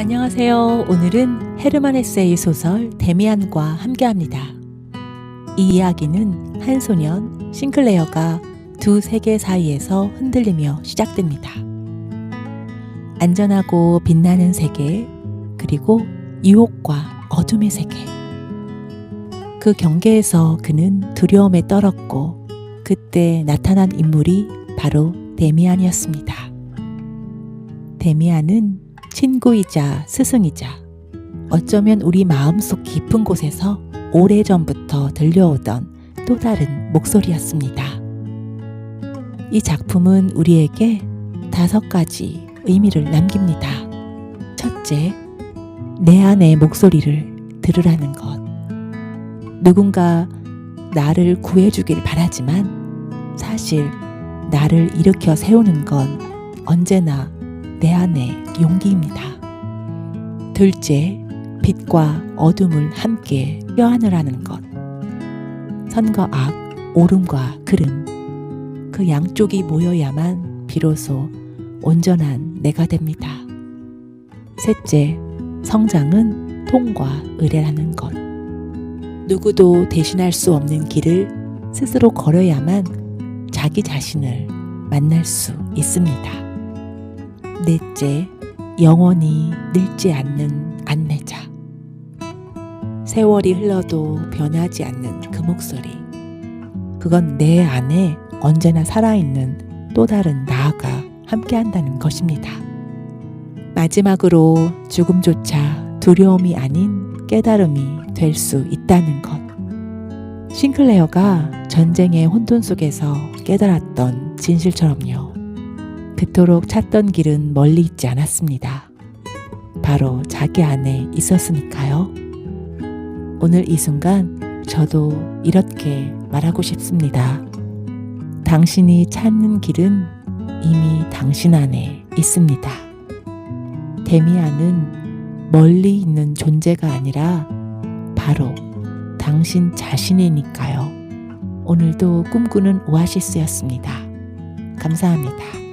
안녕하세요. 오늘은 헤르만 헤세의 소설 데미안과 함께합니다. 이 이야기는 한 소년 싱클레어가 두 세계 사이에서 흔들리며 시작됩니다. 안전하고 빛나는 세계, 그리고 유혹과 어둠의 세계. 그 경계에서 그는 두려움에 떨었고, 그때 나타난 인물이 바로 데미안이었습니다. 데미안은 친구이자 스승이자 어쩌면 우리 마음속 깊은 곳에서 오래전부터 들려오던 또 다른 목소리였습니다. 이 작품은 우리에게 다섯 가지 의미를 남깁니다. 첫째, 내 안의 목소리를 들으라는 것. 누군가 나를 구해주길 바라지만 사실 나를 일으켜 세우는 건 언제나 내 안의 용기입니다. 둘째, 빛과 어둠을 함께 껴안으라는 것. 선과 악, 옳음과 그름. 그 양쪽이 모여야만 비로소 온전한 내가 됩니다. 셋째, 성장은 통과 의례라는 것. 누구도 대신할 수 없는 길을 스스로 걸어야만 자기 자신을 만날 수 있습니다. 넷째, 영원히 늙지 않는 안내자. 세월이 흘러도 변하지 않는 그 목소리. 그건 내 안에 언제나 살아있는 또 다른 나아가 함께 한다는 것입니다. 마지막으로 죽음조차 두려움이 아닌 깨달음이 될 수 있다는 것. 싱클레어가 전쟁의 혼돈 속에서 깨달았던 진실처럼요. 그토록 찾던 길은 멀리 있지 않았습니다. 바로 자기 안에 있었으니까요. 오늘 이 순간 저도 이렇게 말하고 싶습니다. 당신이 찾는 길은 이미 당신 안에 있습니다. 데미안은 멀리 있는 존재가 아니라 바로 당신 자신이니까요. 오늘도 꿈꾸는 오아시스였습니다. 감사합니다.